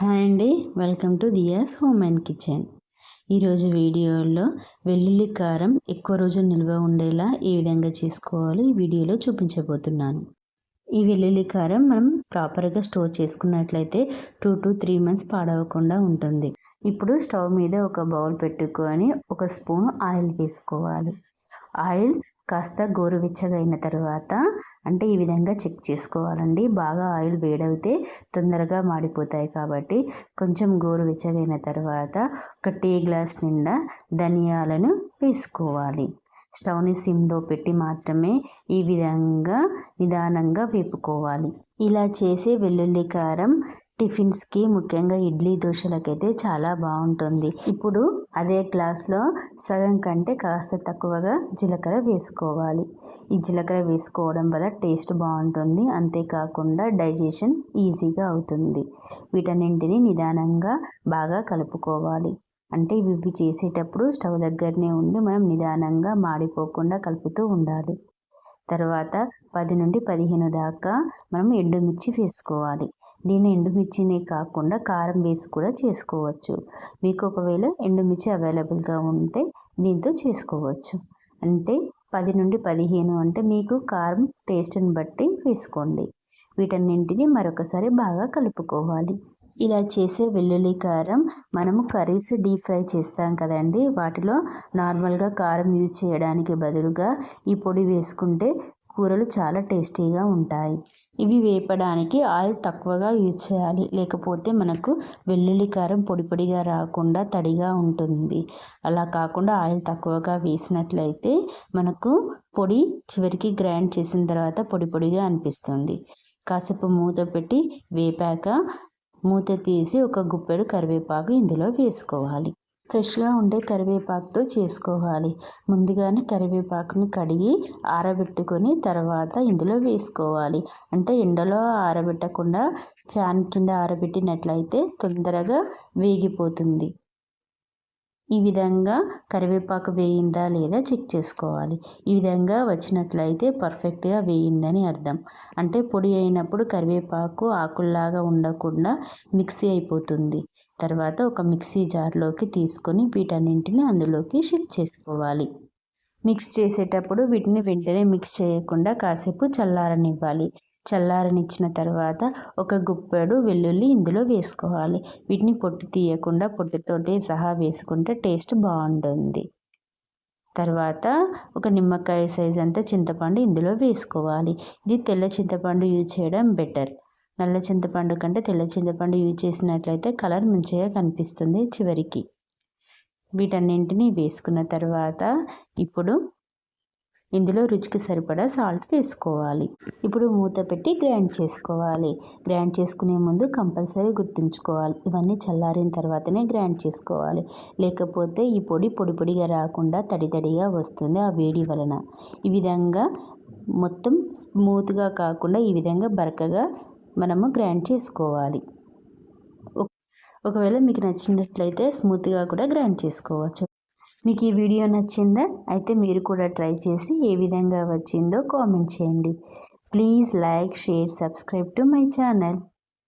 Hi అండి welcome to Diya's home and kitchen. ఈరోజు వీడియోలో వెల్లుల్లి కారం ఎక్కువ రోజులు నిల్వ ఉండేలా ఏ విధంగా చేసుకోవాలో ఈ వీడియోలో చూపించబోతున్నాను. ఈ వెల్లుల్లి కారం మనం ప్రాపర్గా స్టోర్ చేసుకున్నట్లయితే టూ టు త్రీ మంత్స్ పాడవకుండా ఉంటుంది. ఇప్పుడు స్టవ్ మీద ఒక బౌల్ పెట్టుకొని ఒక స్పూన్ ఆయిల్ వేసుకోవాలి. ఆయిల్ కాస్త గోరువెచ్చగా అయిన తర్వాత అంటే ఈ విధంగా చెక్ చేసుకోవాలండి. బాగా ఆయిల్ వేడవుతే తొందరగా మాడిపోతాయి కాబట్టి కొంచెం గోరువెచ్చగైన తర్వాత ఒక టీ గ్లాస్ నిండా ధనియాలను వేసుకోవాలి. స్టవ్ని సిమ్లో పెట్టి మాత్రమే ఈ విధంగా నిదానంగా వేపుకోవాలి. ఇలా చేసే వెల్లుల్లి కారం టిఫిన్స్కి ముఖ్యంగా ఇడ్లీ దోశలకైతే చాలా బాగుంటుంది ఇప్పుడు అదే గ్లాస్లో సగం కంటే కాస్త తక్కువగా జీలకర్ర వేసుకోవాలి. ఈ జీలకర్ర వేసుకోవడం వల్ల టేస్ట్ బాగుంటుంది అంతేకాకుండా డైజెషన్ ఈజీగా అవుతుంది. వీటన్నింటిని నిదానంగా బాగా కలుపుకోవాలి. అంటే ఇవి చేసేటప్పుడు స్టవ్ దగ్గరనే ఉండి మనం నిదానంగా మాడిపోకుండా కలుపుతూ ఉండాలి. తర్వాత పది నుండి పదిహేను దాకా మనం ఎండుమిర్చి వేసుకోవాలి. దీన్ని ఎండుమిర్చినే కాకుండా కారం వేసి కూడా చేసుకోవచ్చు. మీకు ఒకవేళ ఎండుమిర్చి అవైలబుల్గా ఉంటే దీంతో చేసుకోవచ్చు. అంటే పది నుండి పదిహేను అంటే మీకు కారం టేస్ట్ని బట్టి వేసుకోండి. వీటన్నింటిని మరొకసారి బాగా కలుపుకోవాలి. ఇలా చేసే వెల్లుల్లి కారం మనము కర్రీస్ డీప్ ఫ్రై చేస్తాం కదండి. వాటిలో నార్మల్గా కారం యూజ్ చేయడానికి బదులుగా ఈ పొడి వేసుకుంటే కూరలు చాలా టేస్టీగా ఉంటాయి. ఇవి వేపడానికి ఆయిల్ తక్కువగా యూజ్ చేయాలి. లేకపోతే మనకు వెల్లుల్లి కారం పొడి పొడిగా రాకుండా తడిగా ఉంటుంది. అలా కాకుండా ఆయిల్ తక్కువగా వేసినట్లయితే మనకు పొడి చివరికి గ్రైండ్ చేసిన తర్వాత పొడి పొడిగా అనిపిస్తుంది. కాసేపు మూత పెట్టి వేపాక మూత తీసి ఒక గుప్పెడు కరివేపాకు ఇందులో వేసుకోవాలి. ఫ్రెష్గా ఉండే కరివేపాకుతో చేసుకోవాలి. ముందుగానే కరివేపాకుని కడిగి ఆరబెట్టుకొని తర్వాత ఇందులో వేసుకోవాలి. అంటే ఎండలో ఆరబెట్టకుండా ఫ్యాన్ కింద ఆరబెట్టినట్లయితే తొందరగా వేగిపోతుంది. ఈ విధంగా కరివేపాకు వేయిందా లేదా చెక్ చేసుకోవాలి. ఈ విధంగా వచ్చినట్లయితే పర్ఫెక్ట్గా వేయిందని అర్థం. అంటే పొడి అయినప్పుడు కరివేపాకు ఆకుల్లాగా ఉండకుండా మిక్సీ అయిపోతుంది. తర్వాత ఒక మిక్సీ జార్లోకి తీసుకొని వీటన్నింటిని అందులోకి షిఫ్ట్ చేసుకోవాలి. మిక్స్ చేసేటప్పుడు వీటిని వెంటనే మిక్స్ చేయకుండా కాసేపు చల్లారనివ్వాలి. చల్లారనిచ్చిన తర్వాత ఒక గుప్పెడు వెల్లుల్లి ఇందులో వేసుకోవాలి. వీటిని పొట్టు తీయకుండా పొట్టుతోటే సహా వేసుకుంటే టేస్ట్ బాగుంటుంది. తర్వాత ఒక నిమ్మకాయ సైజ్ అంతా చింతపండు ఇందులో వేసుకోవాలి. ఇది తెల్ల చింతపండు యూజ్ చేయడం బెటర్. నల్ల చింతపండు కంటే తెల్ల చింతపండు యూజ్ చేసినట్లయితే కలర్ మంచిగా కనిపిస్తుంది చివరికి. వీటన్నింటినీ వేసుకున్న తర్వాత ఇప్పుడు ఇందులో రుచికి సరిపడా సాల్ట్ వేసుకోవాలి. ఇప్పుడు మూత పెట్టి గ్రైండ్ చేసుకోవాలి. గ్రైండ్ చేసుకునే ముందు కంపల్సరీ గుర్తుంచుకోవాలి. ఇవన్నీ చల్లారిన తర్వాతనే గ్రైండ్ చేసుకోవాలి. లేకపోతే ఈ పొడి పొడి పొడిగా రాకుండా తడి తడిగా వస్తుంది ఆ వేడి వలన. ఈ విధంగా మొత్తం స్మూత్గా కాకుండా ఈ విధంగా బరకగా మనము గ్రైండ్ చేసుకోవాలి. ఒకవేళ మీకు నచ్చినట్లయితే స్మూత్గా కూడా గ్రైండ్ చేసుకోవచ్చు. మీకు ఈ వీడియో నచ్చిందా? అయితే మీరు కూడా ట్రై చేసి ఏ విధంగా వచ్చిందో కామెంట్ చేయండి. Please like share subscribe to my channel.